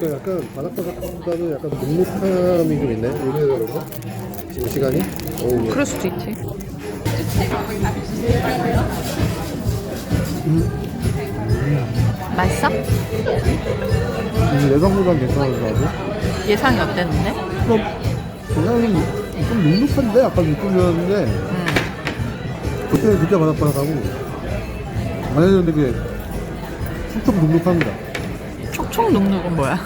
생각보다는 약간 눅눅함이 좀 있네. 오늘 그런가? 지금 시간이? 어우, 그럴 수도 있지. 맛있어? 음, 예상보다 괜찮은 거 같아. 예상이 어땠는데? 좀, 그냥 좀 눅눅한데? 약간 느낌이었는데, 음. 그때는 진짜 바삭바삭하고, 안에는 되게 촉촉 눅눅합니다. 촉촉 눅눅은 뭐야?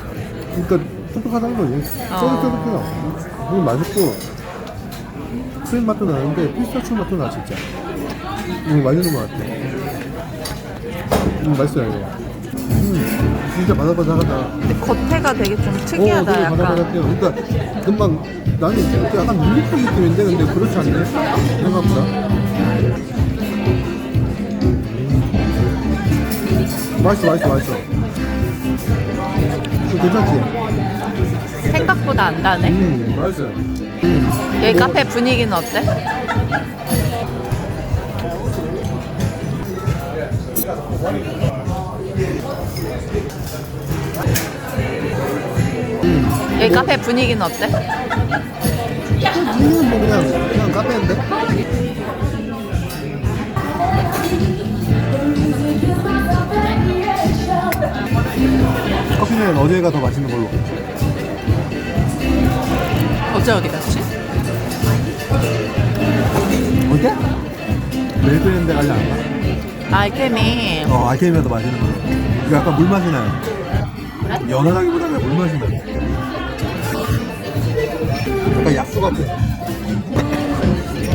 그러니까 촉촉하다는 거지. 어. 쫀득쫀득해요. 되게 맛있고, 크림 맛도 나는데, 피스타치오 맛도 나, 진짜. 이거 맛있는 것 같아. 음, 맛있어요, 이거. 음, 진짜 바삭바삭하다. 근데 겉에가 되게 좀 어, 특이하다, 되게 약간. 바삭바삭해요. 그러니까, 금방, 나는 이렇게 약간 눅눅한 느낌인데, 근데 그렇지 않네. 생각보다. 맛있어, 맛있어, 맛있어. 좀 괜찮지? 생각보다 안 다네. 음, 맛있어요. 음. 여기 카페 분위기는 어때? 여기 카페 분위기는 어때? 이건 뭐 그냥 그냥 카페인데? 커피는 어제가 더 맛있는 걸로. 어제 어디 갔지? 어제? 멜브랜드 갈래 안 가? 알케미 어, 알케미가 더 맛있는 걸로. 이거 약간 물 맛이 나요. 그래? 연하다기보다는 물 맛이 나요. 약간 약수 같아.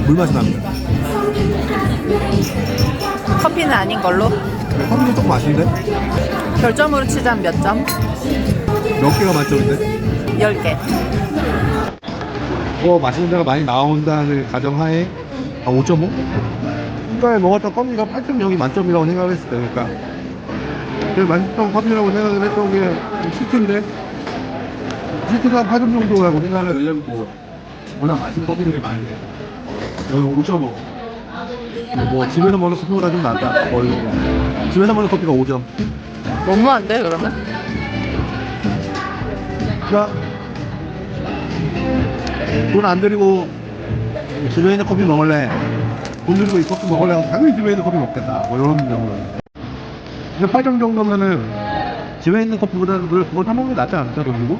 물 맛이 납니다. 커피는 아닌 걸로 커피는 조금 맛있는데? 별점으로 치자면 몇 점? 몇 개가 만점인데? 10개. 뭐 맛있는 데가 많이 나온다는 가정하에? 한 5.5? 중간에 먹었던 커피가 8.0이 만점이라고 생각을 했을 때 그러니까. 제일 맛있던 커피라고 생각을 했던 게 시트인데? 시트가 8점 정도라고 생각을 왜냐면 뭐 워낙 맛있는 커피들이 많은데. 여기 5.5 뭐 집에서 먹는 커피보다 좀 낫다 거의. 집에서 먹는 커피가 5점 너무한데 그러면? 그러니까 돈안 들이고 집에 있는 커피 먹을래? 돈 들이고 이 커피 먹을래? 당연히 집에 있는 커피 먹겠다. 뭐 이런 경우는 근데 8점 정도면은 집에 있는 커피보다는 그걸 그걸 사 먹는 게 낫지 않을까 돈 들고